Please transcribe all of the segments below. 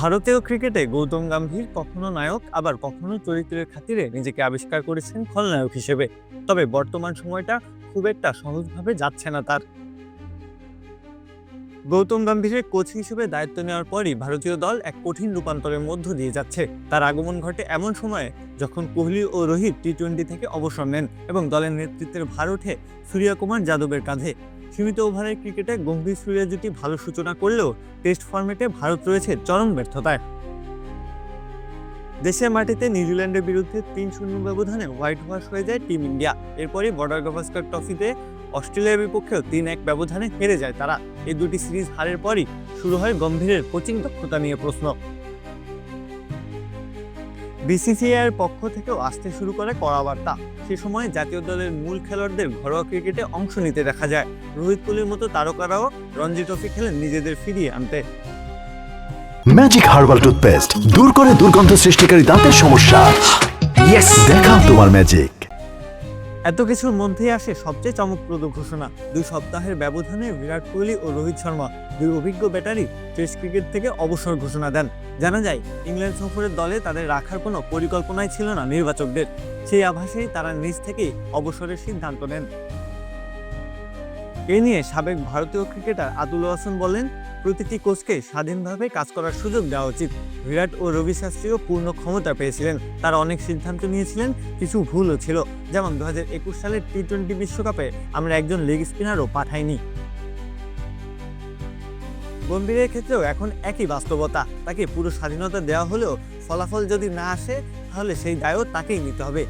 ভারতীয় ক্রিকেটে গৌতম গম্ভীর, কখনো নায়ক, আবার কখনো চরিত্রের খাতিরে নিজেকে আবিষ্কার করেছেন খলনায়ক হিসেবে। তবে বর্তমান সময়টা খুব একটা সহজভাবে যাচ্ছে না তার। গৌতম গম্ভীরের কোচ হিসেবে দায়িত্ব নেওয়ার পরই ভারতীয় দল এক কঠিন রূপান্তরের মধ্য দিয়ে যাচ্ছে। তার আগমন ঘটে এমন সময়ে যখন কোহলি ও রোহিত টি টোয়েন্টি থেকে অবসর নেন এবং দলের নেতৃত্বের ভার ওঠে সূর্যকুমার যাদবের কাঁধে। সীমিত ওভারের ক্রিকেটে গম্ভীর সূর্য জুটি ভালো সূচনা করলেও টেস্ট ফরম্যাটে ভারত রয়েছে চরম ব্যর্থতায়। দেশের মাটিতে নিউজিল্যান্ডের বিরুদ্ধে তিন শূন্য ব্যবধানে হোয়াইট ওয়াশ হয়ে যায় টিম ইন্ডিয়া। এরপরই বর্ডার গাভাস্কার ট্রফিতে অস্ট্রেলিয়ার বিপক্ষেও তিন এক ব্যবধানে হেরে যায় তারা। এই দুটি সিরিজ হারের পরই শুরু হয় গম্ভীরের কোচিং দক্ষতা নিয়ে প্রশ্ন। বিসিসিআইয়ের পক্ষ থেকেও আসতে শুরু করে কড়া বার্তা সে সময় জাতীয় দলের মূল খেলোয়াড়দের ঘরোয়া ক্রিকেটে অংশ নিতে দেখা যায়। রোহিত কোহলির মতো তারকারাও রঞ্জি ট্রফি খেলে নিজেদের ফিরিয়ে আনতে। ম্যাজিক হার্বাল টুথপেস্ট দূর করে দুর্গন্ধ সৃষ্টিকারী দাঁতের সমস্যা। দেখাও তোমার ম্যাজিক এত কিছুর মধ্যেই আসে সবচেয়ে চমকপ্রদ ঘোষণা। দুই সপ্তাহের ব্যবধানে বিরাট কোহলি ও রোহিত শর্মা দুই অভিজ্ঞ ব্যাটারি টেস্ট ক্রিকেট থেকে অবসর ঘোষণা দেন। জানা যায়, ইংল্যান্ড সফরের দলে তাদের রাখার কোনো পরিকল্পনাই ছিল না নির্বাচকদের। সেই আভাসেই তারা নিজ থেকেই অবসরের সিদ্ধান্ত নেন। এ নিয়ে সাবেক ভারতীয় ক্রিকেটার আতুল হাসান বলেন প্রতিটি কোচকে স্বাধীনভাবে কাজ করার সুযোগ দেওয়া উচিত। বিরাট ও রবি শাস্ত্রীও পূর্ণ ক্ষমতা পেয়েছিলেন। তারা অনেক সিদ্ধান্ত নিয়েছিলেন, কিছু ভুলও ছিল। যেমন দু হাজার একুশ সালের টি টোয়েন্টি বিশ্বকাপে আমরা একজন লেগ স্পিনারও পাঠাইনি। গম্ভীরের ক্ষেত্রেও এখন একই বাস্তবতা। তাকে পুরো স্বাধীনতা দেওয়া হলেও ফলাফল যদি না আসে, তাহলে সেই দায়ও তাকেই নিতে হবে।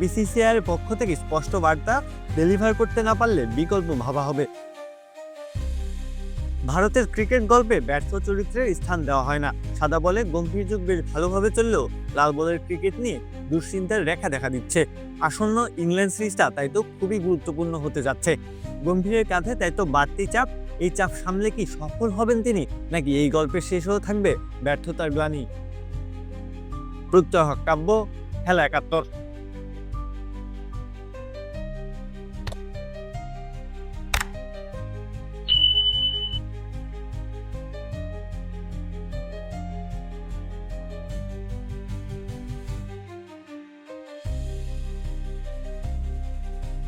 বিসিসিআইয়ের পক্ষ থেকে স্পষ্ট বার্তা, ডেলিভার করতে না পারলে বিকল্প ভাবা হবে। ভারতের ক্রিকেট গল্পে ব্যর্থ চরিত্রের স্থান দেওয়া হয় না। সাদা বলে গম্ভীর যুগ বেশ ভালোভাবে চললেও লাল বলের ক্রিকেট নিয়ে দুশ্চিন্তার রেখা দেখা দিচ্ছে। আসন্ন ইংল্যান্ড সিরিজটা তাই তো খুবই গুরুত্বপূর্ণ হতে যাচ্ছে। গম্ভীরের কাঁধে তাই তো বাড়তি চাপ, এই চাপ সামলে কি সফল হবেন তিনি, নাকি এই গল্পের শেষও থাকবে ব্যর্থতার গ্লানি? প্রত্যহ কাব্য, খেলা একাত্তর।